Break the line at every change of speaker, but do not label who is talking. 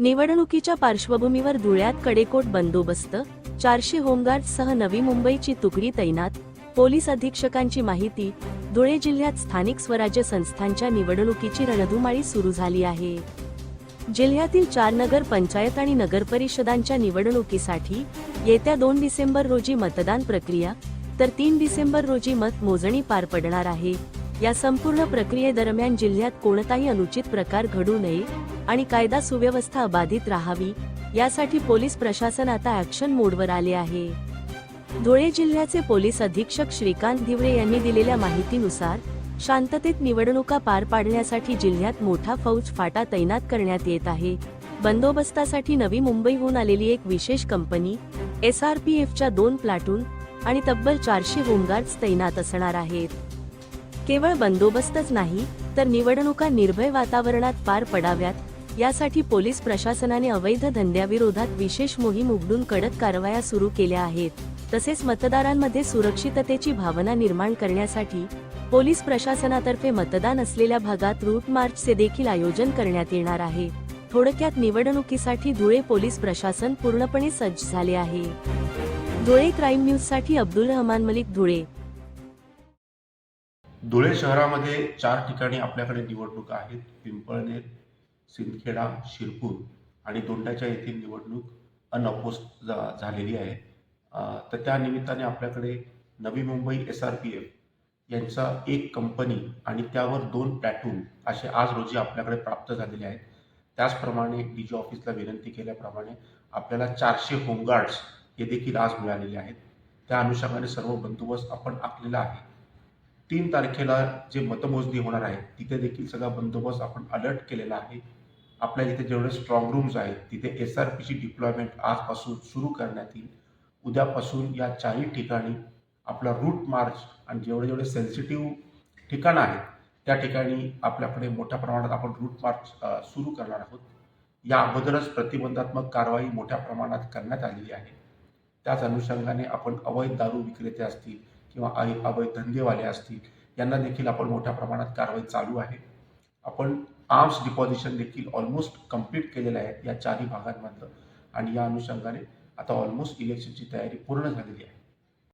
निवडणुकीच्या पार्श्वभूमीवर धुळ्यात कडेकोट बंदोबस्त चारशे होमगार्डसह नवी मुंबईची तुकडी तैनात पोलीस अधीक्षकांची माहिती धुळे जिल्ह्यात स्थानिक स्वराज्य संस्थांच्या निवडणुकीची रणधुमाळी सुरू झाली आहे. जिल्ह्यातील चार नगर पंचायत आणि नगर परिषदांच्या निवडणुकीसाठी येत्या दोन डिसेंबर रोजी मतदान प्रक्रिया तर तीन डिसेंबर रोजी मत मोजणी पार पडणार आहे. या संपूर्ण प्रक्रियेदरम्यान जिल्ह्यात कोणताही अनुचित प्रकार घडू नये आणि कायदा सुव्यवस्था अबाधित राहावी यासाठी पोलीस प्रशासन आता ऍक्शन मोडवर आले आहे. धुळे जिल्ह्याचे पोलीस अधीक्षक श्रीकांत दिवळे यांनी दिलेल्या माहितीनुसार शांततेत निवडणुका पार पाडण्यासाठी जिल्ह्यात मोठा फौज फाटा तैनात करण्यात येत आहे. बंदोबस्तासाठी नवी मुंबईहून आलेली एक विशेष कंपनी एस आर पी एफच्या दोन प्लाटून आणि तब्बल चारशे होमगार्ड्स तैनात असणार आहेत. केवळ बंदोबस्तच नाही तर निवडणुका निर्भय वातावरणात पार पडाव्यात यासाठी पोलीस प्रशासनाने अवैध धंद्याविरोधात विशेष मोहीम उघडून कडक कारवाया सुरू केल्या आहेत. तसेच मतदारांमध्ये सुरक्षिततेची भावना निर्माण करण्यासाठी पोलीस प्रशासनातर्फे मतदान असलेल्या भागात रूट मार्चचे देखील आयोजन करण्यात येणार आहे. थोडक्यात निवडणुकीसाठी धुळे पोलीस प्रशासन पूर्णपणे सज्ज झाले आहे. धुळे क्राईम न्यूजसाठी अब्दुल रहमान मलिक धुळे.
धुळे शहरामध्ये चार ठिकाणी आपल्याकडे निवडणुका आहेत. पिंपळनेर सिंदखेडा शिरपूर आणि दोंडाच्या येथील निवडणूक अनअपोज झालेली आहे. तर त्या निमित्ताने आपल्याकडे Navi Mumbai S R P F यांचा एक कंपनी आणि त्यावर दोन प्लॅटून असे आज रोजी आपल्याकडे प्राप्त झालेले आहेत. त्याचप्रमाणे डी जी ऑफिसला विनंती केल्याप्रमाणे आपल्याला चारशे होमगार्ड्स हे देखील आज मिळालेले आहेत. त्या अनुषंगाने सर्व बंदोबस्त आपण आखलेला आहे. तीन तारखेला जे मतमोजणी होणार आहे तिथे देखील सगळा बंदोबस्त आपण अलर्ट केलेला आहे. आपल्या जिथे जेवढे स्ट्रॉंग रूम्स आहेत तिथे एस आर पीची डिप्लॉयमेंट आजपासून सुरू करण्यात येईल. उद्यापासून या चारही ठिकाणी आपला रूट मार्च आणि जेवढे जेवढे सेन्सिटिव्ह ठिकाणं आहेत त्या ठिकाणी आपल्याकडे मोठ्या प्रमाणात आपण रूट मार्च सुरू करणार आहोत. या अगोदरच प्रतिबंधात्मक कारवाई मोठ्या प्रमाणात करण्यात आलेली आहे. त्याच अनुषंगाने आपण अवैध दारू विक्रेते असतील किंवा अवैध धंदेवाले असतील यांना देखील आपण मोठ्या प्रमाणात कारवाई चालू आहे. आपण आर्म्स डिपॉझिशन देखील ऑलमोस्ट कंप्लीट केलेलं आहे या चारही भागांमधलं. आणि या अनुषंगाने आता ऑलमोस्ट इलेक्शनची तयारी पूर्ण झालेली आहे.